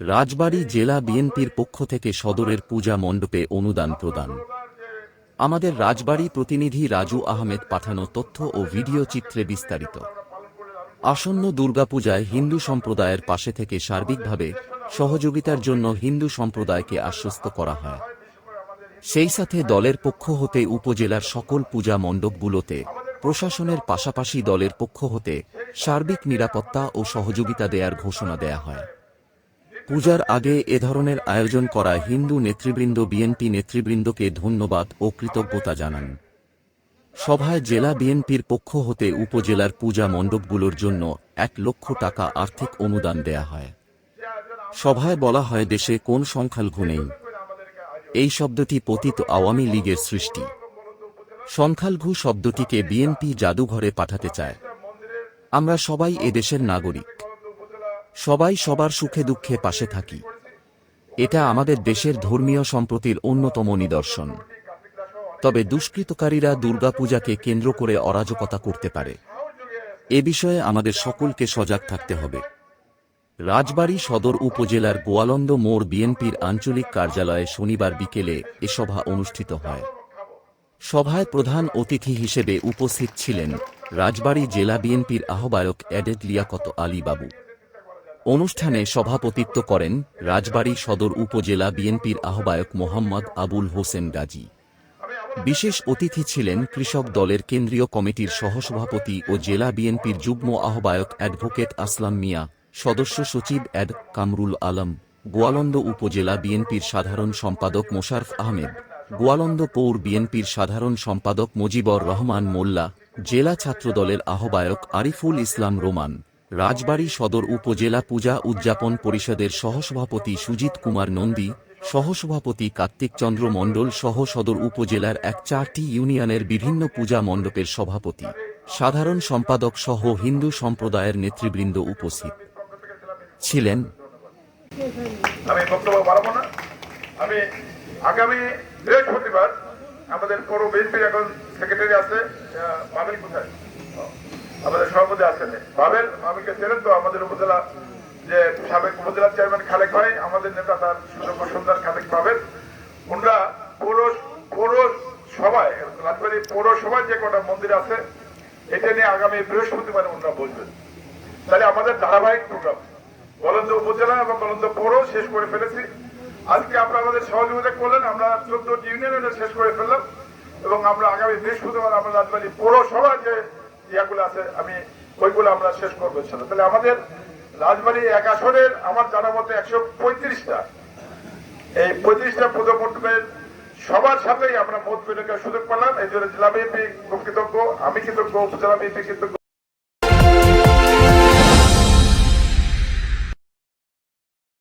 রাজবাড়ী জেলা বিএনপির পক্ষ থেকে সদরের পূজা মণ্ডপে অনুদান প্রদান। আমাদের রাজবাড়ী প্রতিনিধি রাজু আহমেদ পাঠানো তথ্য ও ভিডিও চিত্রে বিস্তারিত। আসন্ন দুর্গাপূজায় হিন্দু সম্প্রদায়ের পাশে থেকে সার্বিকভাবে সহযোগিতার জন্য হিন্দু সম্প্রদায়কে আশ্বস্ত করা হয়। সেই সাথে দলের পক্ষ হতে উপজেলার সকল পূজা মণ্ডপগুলোতে, প্রশাসনের পাশাপাশি দলের পক্ষ হতে সার্বিক নিরাপত্তা ও সহযোগিতা দেয়ার ঘোষণা দেয়া হয়। পূজার আগে এ ধরনের আয়োজন করা হিন্দু নেতৃবৃন্দ বিএনপি নেতৃবৃন্দকে ধন্যবাদ ও কৃতজ্ঞতা জানান। সভায় জেলা বিএনপির পক্ষ হতে উপজেলার পূজা মণ্ডপগুলোর জন্য এক লক্ষ টাকা আর্থিক অনুদান দেয়া হয়। সভায় বলা হয়, দেশে কোন সংখ্যালঘু নেই? এই শব্দটি পতিত আওয়ামী লীগের সৃষ্টি। সংখ্যালঘু শব্দটিকে বিএনপি জাদুঘরে পাঠাতে চায়। আমরা সবাই এদেশের নাগরিক। সবাই সবার সুখে দুঃখে পাশে থাকি। এটা আমাদের দেশের ধর্মীয় সম্প্রতির অন্যতম নিদর্শন। তবে দুষ্কৃতকারীরা দুর্গাপূজাকে কেন্দ্র করে অরাজকতা করতে পারে। এ বিষয়ে আমাদের সকলকে সজাগ থাকতে হবে। রাজবাড়ী সদর উপজেলার গোয়ালন্দ মোড় বিএনপির আঞ্চলিক কার্যালয়ে শনিবার বিকেলে এ সভা অনুষ্ঠিত হয়। সভায় প্রধান অতিথি হিসেবে উপস্থিত ছিলেন রাজবাড়ী জেলা বিএনপির আহ্বায়ক অ্যাডেড লিয়াকত আলী বাবু। অনুষ্ঠানে সভাপতিত্ব করেন রাজবাড়ী সদর উপজেলা বিএনপির আহ্বায়ক মোহাম্মদ আবুল হোসেন গাজী। বিশেষ অতিথি ছিলেন কৃষক দলের কেন্দ্রীয় কমিটির সহসভাপতি ও জেলা বিএনপির যুগ্ম আহ্বায়ক অ্যাডভোকেট আসলাম মিয়া, সদস্য সচিব অ্যাড কামরুল আলম, গোয়ালন্দ উপজেলা বিএনপির সাধারণ সম্পাদক মোশারফ আহমেদ, গোয়ালন্দ পৌর বিএনপির সাধারণ সম্পাদক মুজিবর রহমান মোল্লা, জেলা ছাত্রদলের আহ্বায়ক আরিফুল ইসলাম রোমান। রাজবাড়ী সদর উপজেলা পূজা উদযাপন পরিষদের সহসভাপতি সুজিত কুমার নন্দী, সহসভাপতি কার্তিক চন্দ্র মণ্ডল সহ সদর উপজেলার এক চারটি ইউনিয়নের বিভিন্ন পূজা মণ্ডপের সভাপতি, সাধারণ সম্পাদক সহ হিন্দু সম্প্রদায়ের নেতৃবৃন্দ উপস্থিত। ছিলেন আমি আগামী আমাদের আমাদের সভাপতি আছেন। বাবেল আমাকে চেনেন তো, আমাদের উপজেলা যে সাবেক উপজেলা চেয়ারম্যান খালেক ভাই, আমাদের নেতা তার সুযোগ্য সুন্দর খালেক পাবেন ওনারা পৌর পৌর সভায়, রাজবাড়ি পৌরসভায় যে কটা মন্দির আছে, এটা নিয়ে আগামী বৃহস্পতিবার ওনারা বলবেন তাহলে আমাদের ধারাবাহিক প্রোগ্রাম। বলন্দ উপজেলা এবং বলন্দ পৌর শেষ করে ফেলেছি। আজকে আপনারা আমাদের সহযোগিতা করলেন, আমরা চোদ্দ ইউনিয়নে শেষ করে ফেললাম এবং আমরা আগামী বৃহস্পতিবার আমরা রাজবাড়ি পৌরসভা যে ইয়াগুলো আছে, আমি ওইগুলো আমরা শেষ করব তাহলে আমাদের রাজবাড়ি এক আসনের আমার জানা মতো একশো পঁয়ত্রিশটা। এই পঁয়ত্রিশটা পুজো মণ্ডপের সবার সাথেই আমরা মত বিনিয়োগের সুযোগ পেলাম। এই জন্য জেলা বিএনপি খুব কৃতজ্ঞ, আমি কৃতজ্ঞ, উপজেলা বিএনপি কৃতজ্ঞ।